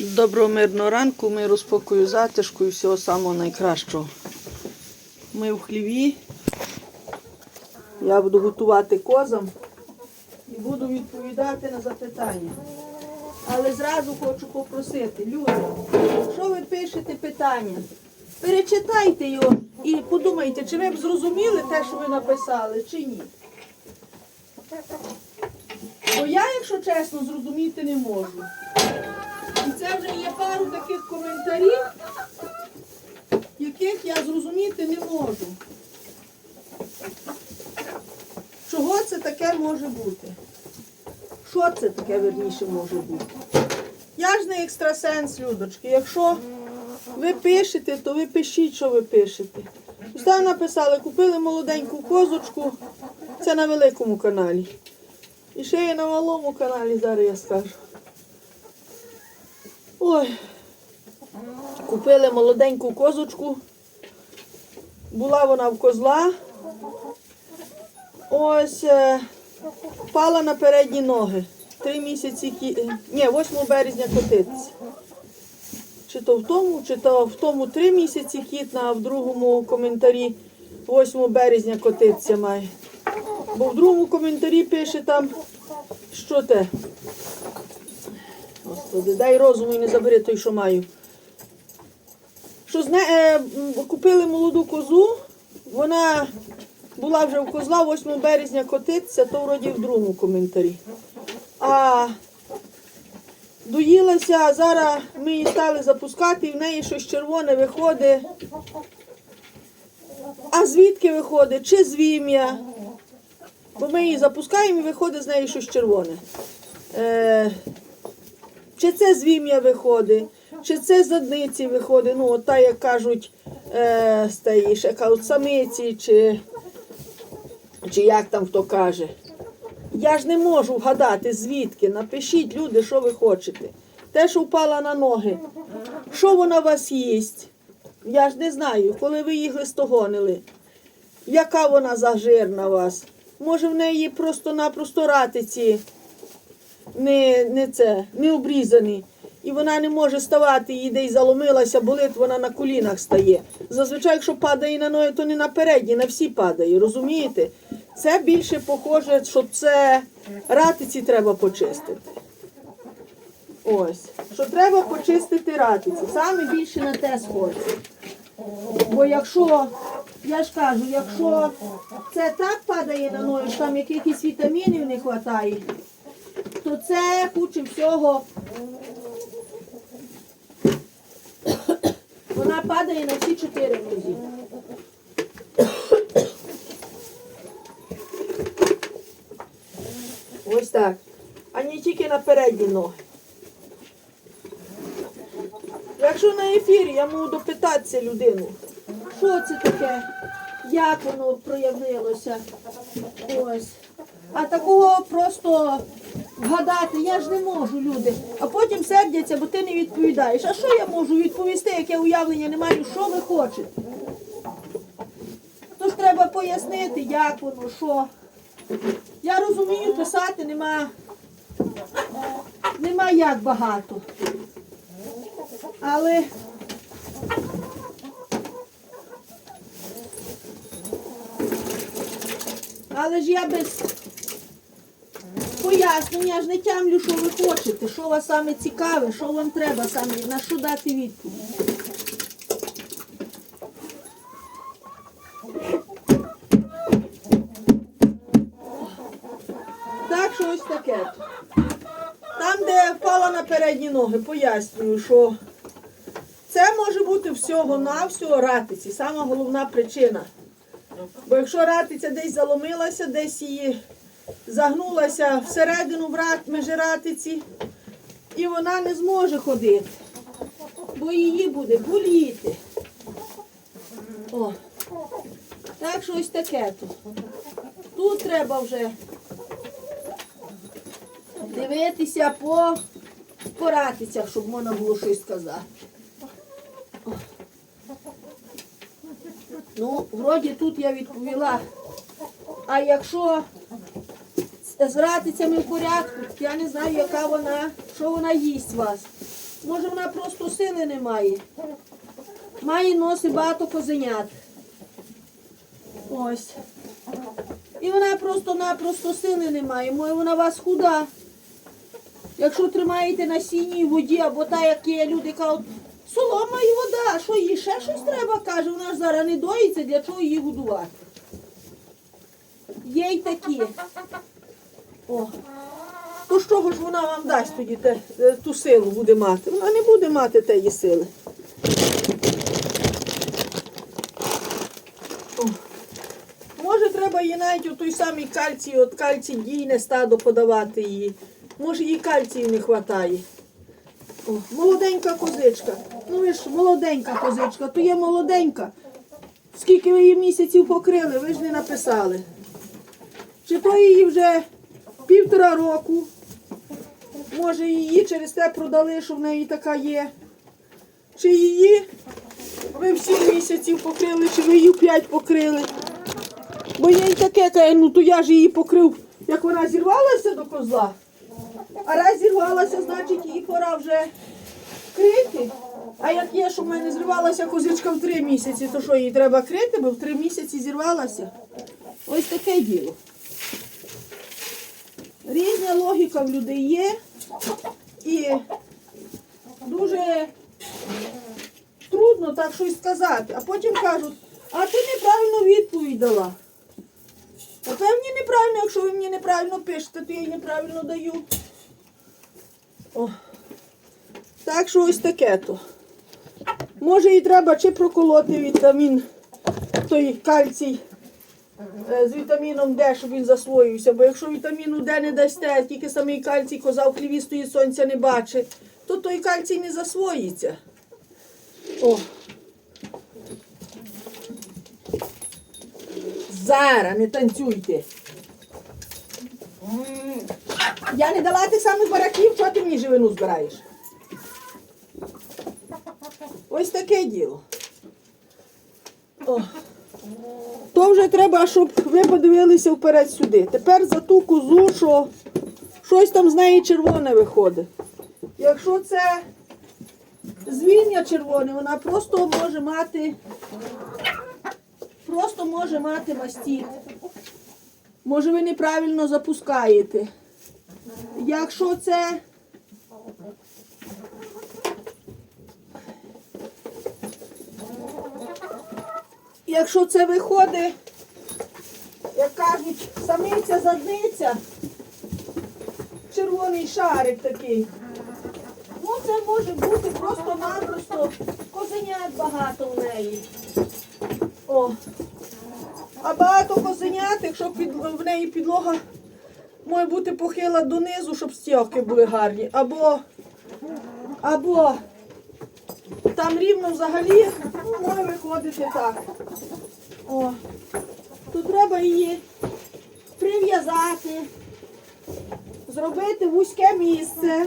Доброго мирного ранку, миру, спокою, затишку і всього самого найкращого. Ми в хліві. Я буду готувати козам і буду відповідати на запитання. Але зразу хочу попросити, люди, що ви пишете питання? Перечитайте його і подумайте, чи ви б зрозуміли те, що ви написали, чи ні. Бо я, якщо чесно, зрозуміти не можу. Це вже є пару таких коментарів, яких я зрозуміти не можу. Чого це таке може бути? Що це таке верніше може бути? Я ж не екстрасенс, Людочки. Якщо ви пишете, то ви пишіть, що ви пишете. Там написали, купили молоденьку козочку, це на великому каналі. І ще є на малому каналі, зараз я скажу. Ой. Купили молоденьку козочку. Була вона в козла. Ось е, впала на передні ноги. Три місяці кі... е, Ні, 8 березня котиться. Чи то в тому, чи то в тому три місяці кітна, а в другому коментарі 8 березня котиться має. Бо в другому коментарі пише там, що те. Господи, дай розуму і не забери той, що маю. Що зне, е, купили молоду козу, вона була вже в козла 8 березня котиться, то вроді в другому коментарі. А доїлася, а зараз ми її стали запускати, і в неї щось червоне виходить. А звідки виходить? Чи з вім'я? Бо ми її запускаємо і виходить з неї щось червоне. Е, чи це з вім'я виходить, чи це з задниці виходить, ну, от та, як кажуть, е, тієї ще кажуть, самиці, чи, чи як там хто каже. Я ж не можу вгадати, звідки. Напишіть, люди, що ви хочете. Те, що впала на ноги. Що вона у вас їсть? Я ж не знаю, коли ви її глистогонили. Яка вона зажирна вас? Може, в неї просто-напросто ратиці не, не це, не обрізані. І вона не може ставати, їй десь заломилася, болить, вона на колінах стає. Зазвичай, якщо падає на ноги, то не на передні, на всі падає, розумієте? Це більше похоже, що це ратиці треба почистити. Ось. Що треба почистити ратиці. Саме більше на те сходиться. Бо якщо, я ж кажу, якщо це так падає на ноги, що там якихось вітамінів не вистачає, то це хуче всього. Вона падає на всі чотири нозі. Ось так. А не тільки на передні ноги. Якщо на ефірі я можу допитатися людину, що це таке, як воно проявилося. Ось. А такого просто вгадати я ж не можу, люди. А потім сердяться, бо ти не відповідаєш. А що я можу відповісти, яке уявлення не маю, що ви хочете? Тож треба пояснити, як воно, що. Я розумію, писати нема, нема як багато. Але але ж я без пояснення я ж не тямлю, що ви хочете, що вас саме цікаве, що вам треба саме, на що дати відповідь. Так, що ось таке. Там, де впала на передні ноги, пояснюю, що це може бути всього-навсього ратиці. Сама головна причина. Бо якщо ратиця десь заломилася, десь її загнулася всередину в рат, межі і вона не зможе ходити, бо її буде боліти. О. Так що ось таке тут. Тут треба вже дивитися по, по ратицях, щоб можна було щось сказати. О. Ну, вроді тут я відповіла. А якщо з- ратицями в порядку, я не знаю, яка вона, що вона їсть вас. Може вона просто сили не має. Має носи багато козенят. Ось. І вона просто-напросто сили не має. Може вона вас худа. Якщо тримаєте на сіній воді, або та, як є люди кажуть, солома і вода, що їй ще щось треба, каже, вона ж зараз не доїться, для чого її годувати. Є й такі. О. То з чого ж вона вам дасть тоді те, е, ту силу буде мати? Вона не буде мати тієї сили. О. Може, треба їй навіть у той самий кальцій, от кальцій дійне стадо подавати їй. Може, їй кальцію не вистачає. О, молоденька козичка. Ну ви ж молоденька козичка, то є молоденька. Скільки ви її місяців покрили, ви ж не написали. Чи то її вже півтора року. Може її через те продали, що в неї така є. Чи її ви в сім місяців покрили, чи ви її п'ять покрили. Бо є й таке, каже, ну то я ж її покрив, як вона зірвалася до козла. А раз зірвалася, значить її пора вже крити. А як є, що в мене зривалася козичка в три місяці, то що її треба крити, бо в три місяці зірвалася. Ось таке діло. Різна логіка в людей є. І дуже трудно так щось сказати. А потім кажуть, а ти неправильно відповідь дала. Та певні неправильно, якщо ви мені неправильно пишете, то я й неправильно даю. О. Так що ось таке то. Може і треба чи проколоти вітамін, той кальцій е, з вітаміном Д, щоб він засвоївся. Бо якщо вітаміну Д не дасте, тільки самий кальцій коза в хліві стоїть, сонця не бачить, то той кальцій не засвоїться. О. Зараз не танцюйте. Я не дала тих самих бараків, чого ти мені живину збираєш? Ось таке діло. О. То вже треба, щоб ви подивилися вперед сюди. Тепер за ту козу, що щось там з неї червоне виходить. Якщо це звіння червоне, вона просто може мати, просто може мати мастіт. Може, ви неправильно запускаєте. Якщо це Якщо це виходить, як кажуть, самиця задниця, червоний шарик такий. Ну, це може бути просто-напросто козенят багато в неї. О. А багато козенят, якщо під, в неї підлога має бути похила донизу, щоб стілки були гарні. Або, або там рівно взагалі ну, може виходити так. О, тут треба її прив'язати, зробити вузьке місце.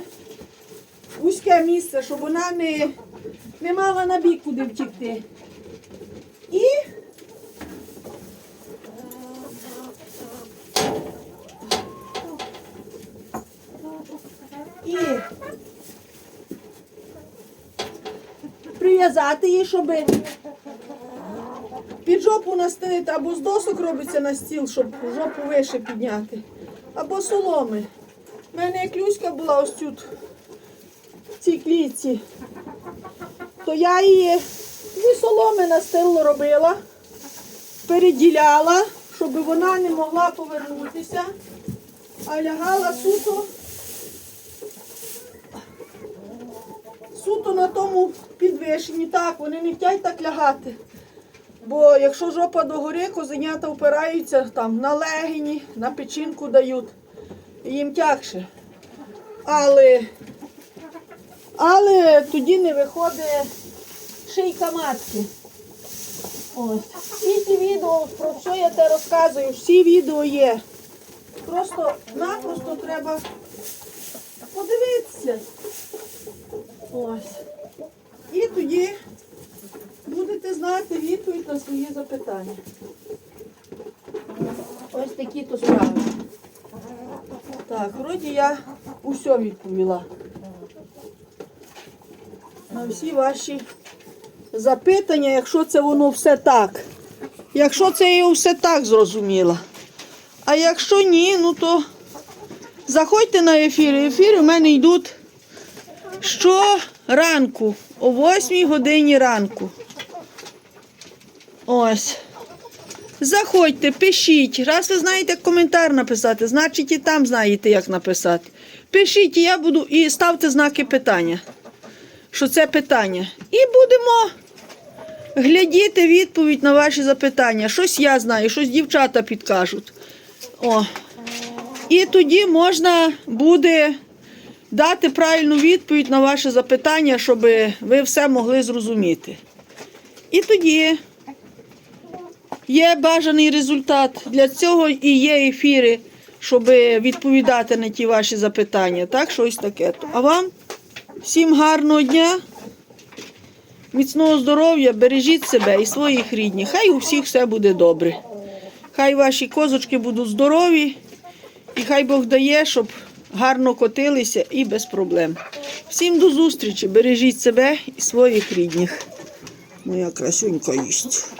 Вузьке місце, щоб вона не, не мала на бік куди втікти. І і прив'язати її, щоб під жопу настелити, або з досок робиться на стіл, щоб жопу вище підняти, або соломи. У мене як Люська була ось тут, в цій клітці, то я її дві соломи на стелу робила, переділяла, щоб вона не могла повернутися, а лягала суто. Суто на тому підвищенні. Так, вони не хочуть так лягати. Бо якщо жопа догори, козенята впираються там на легені, на печінку дають. Їм тягше. Але, але тоді не виходить шийка матки. Ось. Всі ті відео, про що я те розказую, всі відео є. Просто-напросто треба подивитися. Ось. І тоді будете знати відповідь на свої запитання. Ось такі то справи. Так, вроді я усе відповіла. на всі ваші запитання, якщо це воно все так. Якщо це я все так зрозуміла. А якщо ні, ну то заходьте на ефіри. Ефіри в мене йдуть щоранку, о 8 годині ранку. Ось. Заходьте, пишіть. Раз ви знаєте, як коментар написати, значить і там знаєте, як написати. Пишіть, і я буду і ставте знаки питання. Що це питання. І будемо глядіти відповідь на ваші запитання. Щось я знаю, щось дівчата підкажуть. О. І тоді можна буде дати правильну відповідь на ваше запитання, щоб ви все могли зрозуміти. І тоді є бажаний результат. Для цього і є ефіри, щоб відповідати на ті ваші запитання. Так, щось таке. А вам всім гарного дня, міцного здоров'я, бережіть себе і своїх рідних. Хай у всіх все буде добре. Хай ваші козочки будуть здорові, і хай Бог дає, щоб гарно котилися і без проблем. Всім до зустрічі, бережіть себе і своїх рідних. Моя красунька їсть.